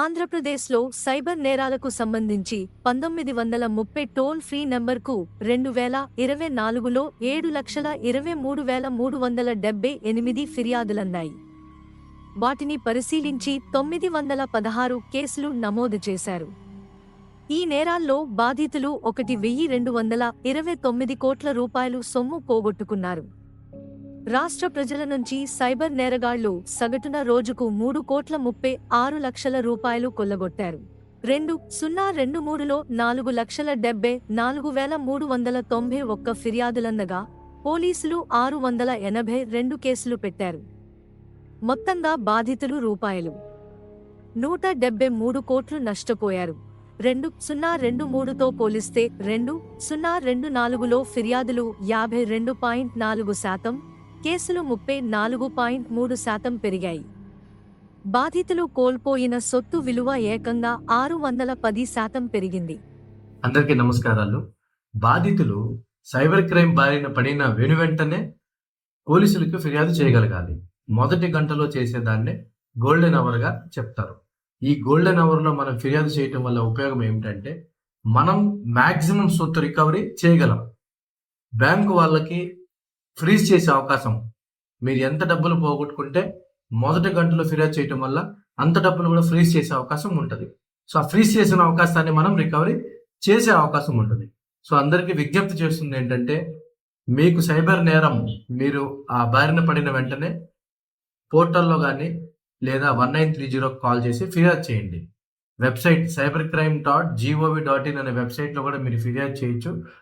ఆంధ్రప్రదేశ్లో సైబర్ నేరాలకు సంబంధించి పంతొమ్మిది వందల ముప్పై టోల్ ఫ్రీ నంబర్కు రెండు వేల ఇరవై నాలుగులో ఏడు లక్షల ఇరవై మూడు వేల మూడు వందల డెబ్బై ఎనిమిది ఫిర్యాదులన్నాయి. వాటిని పరిశీలించి తొమ్మిది వందల పదహారు కేసులు నమోదు చేశారు. ఈ నేరాల్లో బాధితులు ఒకటి వెయ్యి రెండు వందల ఇరవై తొమ్మిది కోట్ల రూపాయలు సొమ్ము పోగొట్టుకున్నారు. రాష్ట్ర ప్రజల నుంచి సైబర్ నేరగాళ్ళు సగటున రోజుకు మూడు కోట్ల ముప్పై ఆరు లక్షల రూపాయలు కొల్లగొట్టారు. రెండు సున్నా రెండు మూడులో నాలుగు లక్షల డెబ్బై నాలుగు వేల మూడు వందల తొంభై ఒక్క ఫిర్యాదులందగా పోలీసులు ఆరు వందల ఎనభై రెండు కేసులు పెట్టారు. మొత్తంగా బాధితులు రూపాయలు. నూట డెబ్బై మూడు కోట్లు నష్టపోయారు. రెండు సున్నా రెండు మూడుతో పోలిస్తే రెండు సున్నా రెండు నాలుగులో ఫిర్యాదులు యాభై రెండు పాయింట్ నాలుగు శాతం కేసులు ముప్పై నాలుగు పాయింట్ మూడు శాతం పెరిగాయి. బాధితులు కోల్పోయిన సొత్తు విలువ ఏకంగా ఆరు వందల పది శాతం పెరిగింది. అందరికీ నమస్కారాలు. బాధితులు సైబర్ క్రైమ్ బారిన పడిన వెను వెంటనే పోలీసులకు ఫిర్యాదు చేయగలగాలి. మొదటి గంటలో చేసేదాన్నే గోల్డెన్ అవర్గా చెప్తారు. ఈ గోల్డెన్ అవర్లో మనం ఫిర్యాదు చేయటం వల్ల ఉపయోగం ఏమిటంటే మనం మ్యాక్సిమం సొత్తు రికవరీ చేయగలం. బ్యాంకు వాళ్ళకి ఫ్రీజ్ చేసే అవకాశం. మీరు ఎంత డబ్బులు పోగొట్టుకుంటే మొదటి గంటలో ఫిర్యాదు చేయటం వల్ల అంత డబ్బులు కూడా ఫ్రీజ్ చేసే అవకాశం ఉంటుంది. సో ఆ ఫ్రీజ్ చేసిన అవకాశాన్ని మనం రికవరీ చేసే అవకాశం ఉంటుంది. సో అందరికీ విజ్ఞప్తి చేస్తుంది ఏంటంటే మీకు సైబర్ నేరం మీరు ఆ బారిన పడిన వెంటనే పోర్టల్లో కానీ లేదా వన్ నైన్ త్రీ జీరోకి కాల్ చేసి ఫిర్యాదు చేయండి. Website cyber crime dot G O V dot in అనే వెబ్సైట్లో కూడా మీరు ఫిర్యాదు చేయొచ్చు.